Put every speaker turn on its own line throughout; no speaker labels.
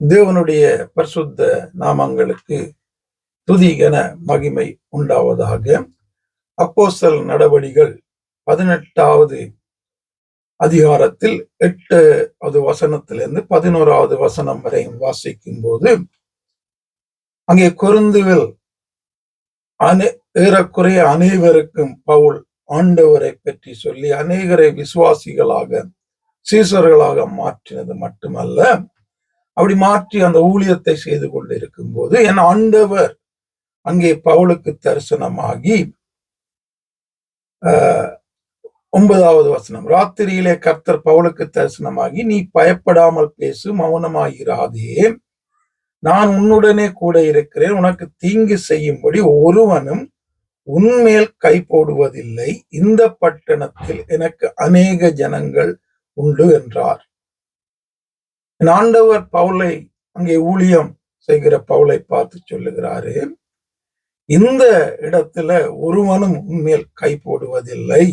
தேவனுடைய பரிசுத்த நாமங்களுக்கு துதிகன மகிமை உண்டாவதாக. அப்போசல் நடவடிகள் பதினெட்டாவது அதிகாரத்தில் எட்டு வசனத்திலிருந்து பதினோராவது வசனம் வரையும் வாசிக்கும் போது அங்கே கொருந்துவில் அனே ஏறக்குறைய அனைவருக்கும் பவுல் ஆண்டவரை பற்றி சொல்லி அநேகரை விசுவாசிகளாக சீசர்களாக மாற்றினது மட்டுமல்ல அப்படி மாற்றி அந்த ஊழியத்தை செய்து கொண்டிருக்கும் போது என் ஆண்டவர் அங்கே பவுலுக்கு தரிசனமாகி ஆஹ் ஒன்பதாவது வசனம் ராத்திரியிலே கர்த்தர் பவுலுக்கு தரிசனமாகி நீ பயப்படாமல் பேசு மௌனமாயிராதே. நான் உன்னுடனே கூட இருக்கிறேன். உனக்கு தீங்கு செய்யும்படி ஒருவனும் உன்மேல் கை போடுவதில்லை. இந்த பட்டணத்தில் எனக்கு அநேக ஜனங்கள் உண்டு என்றார். ஆண்டவர் பவுலை அங்கே ஊழியம் செய்கிற பவுலை பார்த்து சொல்லுகிறாரு. இந்த இடத்துல ஒருவனும் உண்மையில் கை போடுவதில்லை.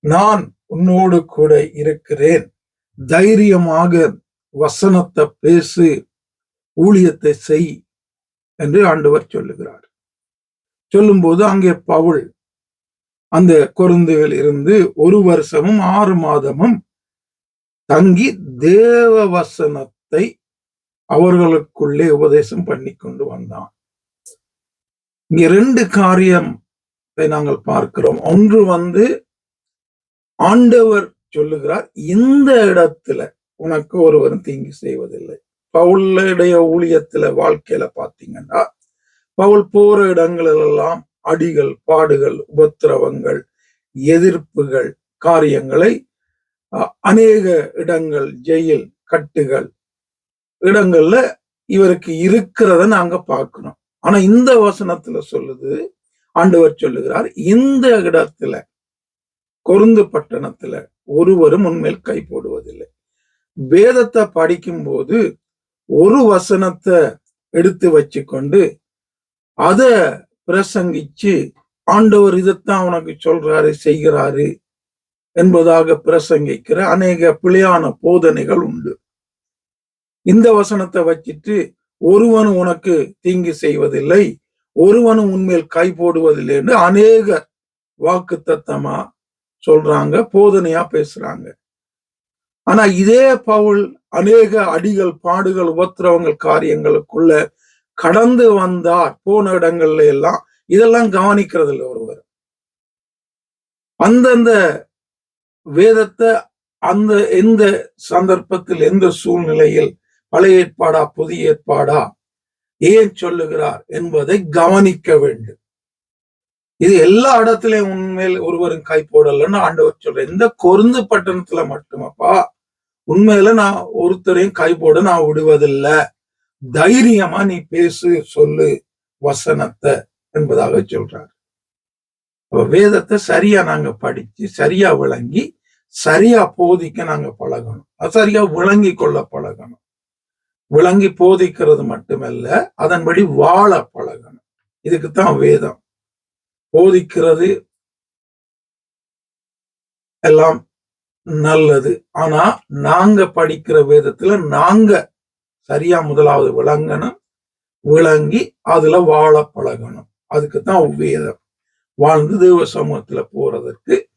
நான் உன்னோடு கூட இருக்கிறேன். தைரியமாக வசனத்தை பேசு ஊழியத்தை செய் என்று ஆண்டவர் சொல்லுகிறார். சொல்லும்போது அங்கே பவுல் அந்த கொருந்துவில் இருந்து ஒரு வருஷமும் ஆறு மாதமும் தங்கி தேவ வசனத்தை அவர்களுக்குள்ளே உபதேசம் பண்ணி கொண்டு வந்தான். இங்க ரெண்டு காரியத்தை நாங்கள் பார்க்கிறோம். ஒன்று வந்து ஆண்டவர் சொல்லுகிறார் இந்த இடத்துல உனக்கு ஒருவரும் தீங்கு செய்வதில்லை. பவுலுடைய ஊழியத்துல வாழ்க்கையில பாத்தீங்கன்னா பவுல் போற இடங்களிலெல்லாம் அடிகள் பாடுகள் உபத்திரவங்கள் எதிர்ப்புகள் காரியங்களை அநேக இடங்கள் ஜெயில் கட்டுகள் இடங்கள்ல இவருக்கு இருக்கிறத நாங்க பார்க்கணும். ஆனா இந்த வசனத்துல சொல்லுது ஆண்டவர் சொல்லுகிறார் இந்த இடத்துல கொருந்து பட்டணத்துல ஒருவரும் உண்மையில் கை போடுவதில்லை. வேதத்தை படிக்கும் போது ஒரு வசனத்தை எடுத்து வச்சு கொண்டு அதை பிரசங்கிச்சு ஆண்டவர் இதைத்தான் உனக்கு சொல்றாரு செய்கிறாரு என்பதாக பிரசங்கிக்கிற அநேக பிழையான போதனைகள் உண்டு. இந்த வசனத்தை வச்சிட்டு ஒருவனும் உனக்கு தீங்கு செய்வதில்லை ஒருவனும் உண்மையில் கை போடுவதில்லை என்று அநேக வாக்கு தத்தமா சொல்றாங்க போதனையா பேசுறாங்க. ஆனா இதே பவுல் அநேக அடிகள் பாடுகள் உபத்திரவங்கள் காரியங்களுக்குள்ள கடந்து வந்தார் போன இடங்கள்ல எல்லாம் இதெல்லாம் கவனிக்கிறது இல்லை ஒருவர். அந்தந்த வேதத்தை அந்த எந்த சந்தர்ப்பத்தில் எந்த சூழ்நிலையில் பழைய ஏற்பாடா புதிய ஏற்பாடா? ஏன் சொல்லுகிறார் என்பதை கவனிக்க வேண்டும். இது எல்லா இடத்துலயும் உண்மையில் ஒருவரும் கை போடலன்னு ஆண்டவர் சொல்றேன் இந்த கொருந்து பட்டணத்துல மட்டுமப்பா உண்மையில நான் ஒருத்தரையும் கை போட நான் விடுவதில்லை. தைரியமா நீ பேசு சொல்லு வசனத்தை என்பதாக சொல்றாரு. வேதத்தை சரியா நாங்க படிச்சு சரியா விளங்கி சரியா போதிக்க நாங்க பழகணும். அது சரியா விளங்கி கொள்ள பழகணும். விளங்கி போதிக்கிறது மட்டுமல்ல அதன்படி வாழ பழகணும். இதுக்குத்தான் வேதம். போதிக்கிறது எல்லாம் நல்லது. ஆனா நாங்க படிக்கிற வேதத்துல நாங்க சரியா முதலாவது விளங்கணும். விளங்கி அதுல வாழ பழகணும். அதுக்குத்தான் வேதம். வாழ்ந்து தேவ சமூகத்துல போறதற்கு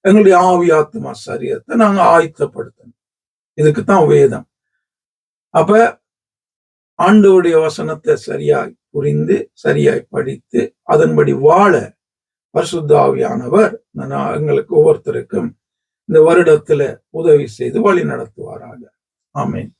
எங்களுடைய ஆவி ஆத்மா சரியத்தை நாங்க ஆயத்தப்படுத்தணும். இதுக்குத்தான் வேதம். அப்ப ஆண்டோடைய வசனத்தை சரியாய் புரிந்து சரியாய் படித்து அதன்படி வாழ பரிசுத்தாவியானவர் எங்களுக்கு ஒவ்வொருத்தருக்கும் இந்த வருடத்துல உதவி செய்து வழி நடத்துவாராக. ஆமேன்.